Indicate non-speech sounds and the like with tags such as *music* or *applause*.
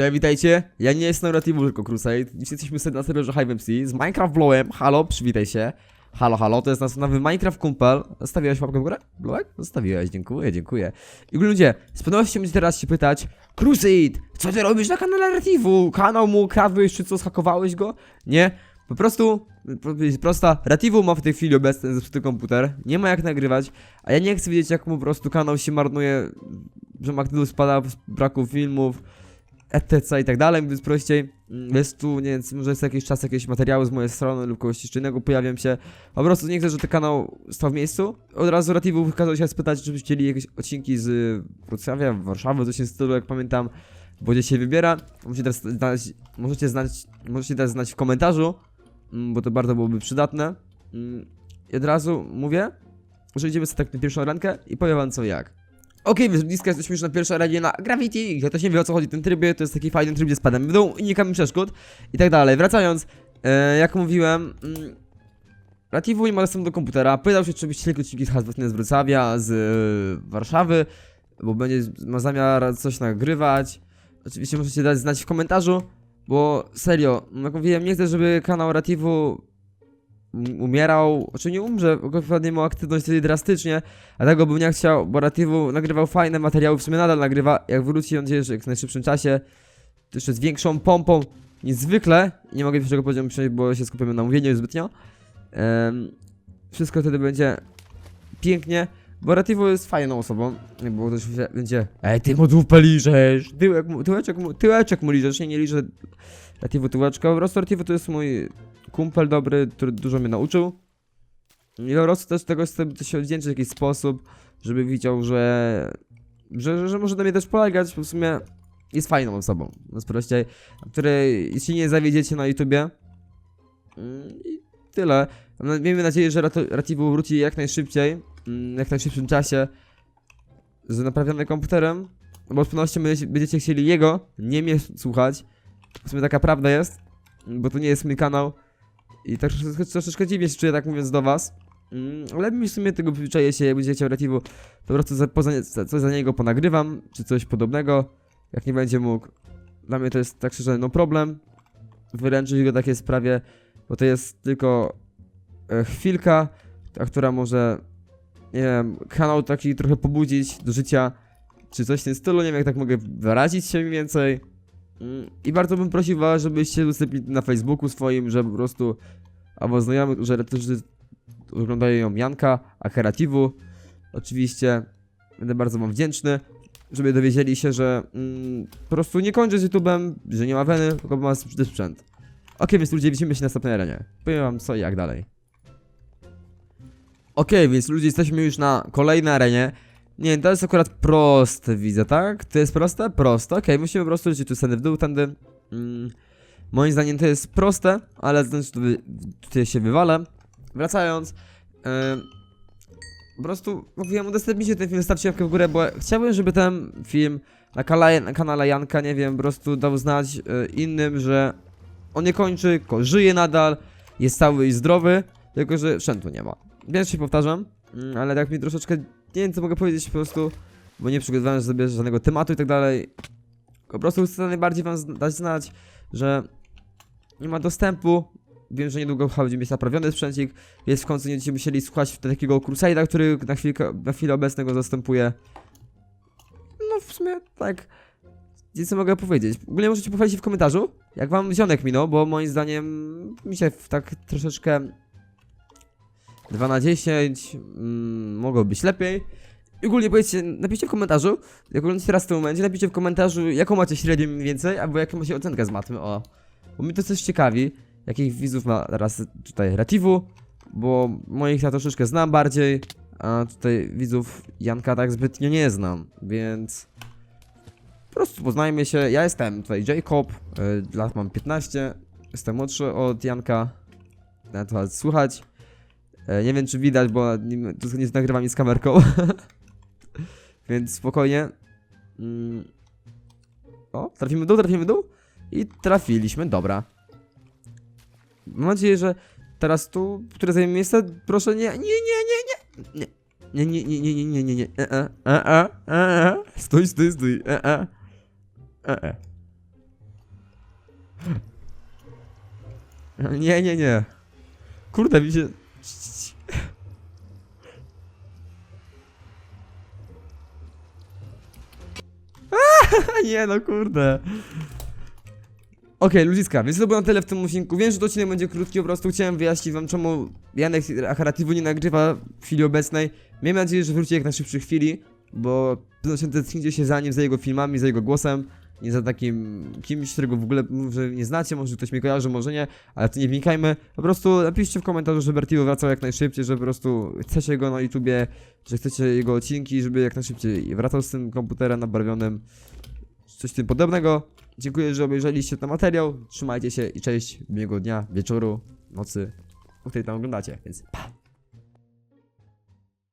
Cześć, witajcie. Ja nie jestem Rativu, tylko Crusade. Dziś jesteśmy na serwerze Hive MC z Minecraft Blowem. Halo, przywitaj się. Halo, halo, to jest nasz nowy Minecraft kumpel. Zostawiłeś łapkę w górę? Blowek? Zostawiłeś, dziękuję, dziękuję. I ludzie, z pewnością będziecie teraz się pytać Crusade, co ty robisz na kanale Rativu? Kanał mu kradłeś, czy co, schakowałeś go? Nie, po prostu, pro- prosta, Rativu ma w tej chwili obecny zepsuty komputer, nie ma jak nagrywać, a ja nie chcę wiedzieć jak mu po prostu kanał się marnuje, że ma tylu spada z braku filmów, etc. i tak dalej, więc prościej mm, jest tu, nie wiem, może jest jakiś czas, jakieś materiały z mojej strony lub kogoś jeszcze innego pojawią się. Po prostu nie chcę, żeby ten kanał stał w miejscu. Od razu Rativu wykazał się spytać, czy byście chcieli jakieś odcinki z Wrocławia, Warszawy, coś w stylu, jak pamiętam, bo gdzie się wybiera. Możecie teraz znać, możecie znać, możecie teraz znać w komentarzu, mm, bo to bardzo byłoby przydatne. Mm, I od razu mówię, że idziemy sobie tak na pierwszą rękę i powiem wam co jak. Okej, więc blisko jesteśmy już na pierwszej arenie na Gravity. Kto też nie wie o co chodzi w tym trybie, to jest taki fajny tryb, gdzie spadamy w dół unikamy przeszkód i tak dalej. Wracając, e, jak mówiłem, mm, Rativu nie ma dostępu do komputera. Pytał się, czy byście chcieli odcinki z Hasbotny z Wrocławia, z e, Warszawy, bo będzie ma zamiar coś nagrywać. Oczywiście możecie dać znać w komentarzu, bo serio, jak mówiłem, nie chcę, żeby kanał Rativu um- umierał, czy nie umrze, wpadnie mu aktywność wtedy drastycznie, a tego bym nie chciał, bo Rativu nagrywał fajne materiały, w sumie nadal nagrywa, jak wróci, mam nadzieję, że w najszybszym czasie, jeszcze z większą pompą niż zwykle, nie mogę większego poziomu przejść, bo się skupiamy na mówieniu zbytnio, Em, wszystko wtedy będzie pięknie, bo Rativu jest fajną osobą, bo ktoś będzie, ej ty mu dupę liżesz, tyłek mu, tyłeczek mu, tyłeczek mu liżesz, nie, nie liżę Rativu tyłeczka, po prostu Rativu to jest mój kumpel dobry, który dużo mnie nauczył. I po prostu też tego chcę się odwdzięczyć w jakiś sposób, żeby widział, że, że, że, że może na mnie też polegać, bo w sumie jest fajną osobą, no prościej, której jeśli nie zawiedziecie na YouTubie mm, i tyle. No, Miejmy nadzieję, że Rat- Rativu wróci jak najszybciej, mm, jak najszybszym czasie z naprawionym komputerem, bo z pewnością będziecie chcieli jego, nie mnie słuchać. W sumie taka prawda jest, bo to nie jest mój kanał. I tak troszeczkę, troszeczkę dziwnie się czuję, tak mówiąc do was. Mm, ale mi w sumie tego przyczaję się, jak będzie chciał Rativu, to po prostu za, poza, za, coś za niego ponagrywam, czy coś podobnego. Jak nie będzie mógł. Dla mnie to jest tak szczerze, no problem. Wyręczyć go takiej sprawie, bo to jest tylko e, chwilka, ta, która może, nie wiem, kanał taki trochę pobudzić do życia, czy coś w tym stylu, nie wiem jak tak mogę wyrazić się mniej więcej. Mm, I bardzo bym prosił was, żebyście udostępnili na Facebooku swoim, że po prostu albo znajomych, że którzy oglądają ją Janka, a Kerativu. Oczywiście będę bardzo wam wdzięczny, żeby dowiedzieli się, że mm, po prostu nie kończę z YouTube'em, że nie ma weny, tylko ma sprzęt. Okej, więc ludzie, widzimy się na następnej arenie. Powiem wam co i jak dalej. Okej, więc ludzie, jesteśmy już na kolejnej arenie. Nie, to jest akurat proste, widzę, tak? To jest proste? Proste, okej, musimy po prostu lecieć tu scenę w dół, tędy. Mm, moim zdaniem to jest proste, ale znaczy tu, wy- tutaj się wywalę. Wracając, em, po prostu mówiłem, udostępnijcie ten film, stawcie łapkę w górę, bo chciałbym, żeby ten film na, kala, na kanale Janka, nie wiem, po prostu dał znać e, innym, że on nie kończy, żyje nadal, jest cały i zdrowy, tylko że sprzętu nie ma. Więc się powtarzam, mm, ale tak mi troszeczkę, nie wiem co mogę powiedzieć po prostu, bo nie przygotowałem sobie żadnego tematu i tak dalej. Po prostu chcę najbardziej wam dać znać, że nie ma dostępu. Wiem, że niedługo będzie mieć naprawiony sprzęcik, więc w końcu nie będziecie musieli słuchać takiego Crusade'a, który na, chwilkę, na chwilę obecnego zastępuje. No w sumie tak. Nic co mogę powiedzieć. Ogólnie możecie pochwalić się w komentarzu, jak wam zionek minął, bo moim zdaniem mi się tak troszeczkę 2 na 10 mm, mogło być lepiej. I ogólnie powiedzcie, napiszcie w komentarzu, jak oglądacie teraz w tym momencie, napiszcie w komentarzu, jaką macie średnią mniej więcej, albo jaką macie ocenkę z matmy, o. Bo mnie to coś ciekawi, jakich widzów ma teraz tutaj Rativu, bo moich ja troszeczkę znam bardziej, a tutaj widzów Janka tak zbytnio nie znam, więc... Po prostu poznajmy się, ja jestem tutaj Jacob, y, lat mam 15, jestem młodszy od Janka, na to słuchać. E, nie wiem, czy widać, bo nie, to nie nagrywam z kamerką. *laughs* Więc spokojnie. Mm. O, trafimy dół, trafimy dół. I trafiliśmy, dobra. Mam nadzieję, że teraz tu, które zajmie miejsce, proszę nie, nie, nie, nie, nie. nie. Nie, nie, nie, nie, nie, nie, nie, nie. E, e, e, e, Stój, stój, stój. E, e. E, e. *laughs* Nie, nie, nie. Kurde, mi się... *laughs* Nie no, kurde. Okej, ludziska, więc to było na tyle w tym odcinku. Wiem, że to odcinek będzie krótki, po prostu chciałem wyjaśnić wam, czemu Janek Aharativu nie nagrywa w chwili obecnej. Miejmy nadzieję, że wróci jak najszybszej chwili, bo tęsknicie się za nim, za jego filmami, za jego głosem, nie za takim kimś, którego w ogóle może nie znacie, może ktoś mnie kojarzy, może nie, ale to nie wnikajmy. Po prostu napiszcie w komentarzu, że Bertivo wracał jak najszybciej, że po prostu chcecie go na YouTubie, że chcecie jego odcinki, żeby jak najszybciej wracał z tym komputerem nabarwionym, coś tym podobnego. Dziękuję, że obejrzeliście ten materiał. Trzymajcie się i cześć. Miłego dnia, wieczoru, nocy, o której tam oglądacie. Więc pa!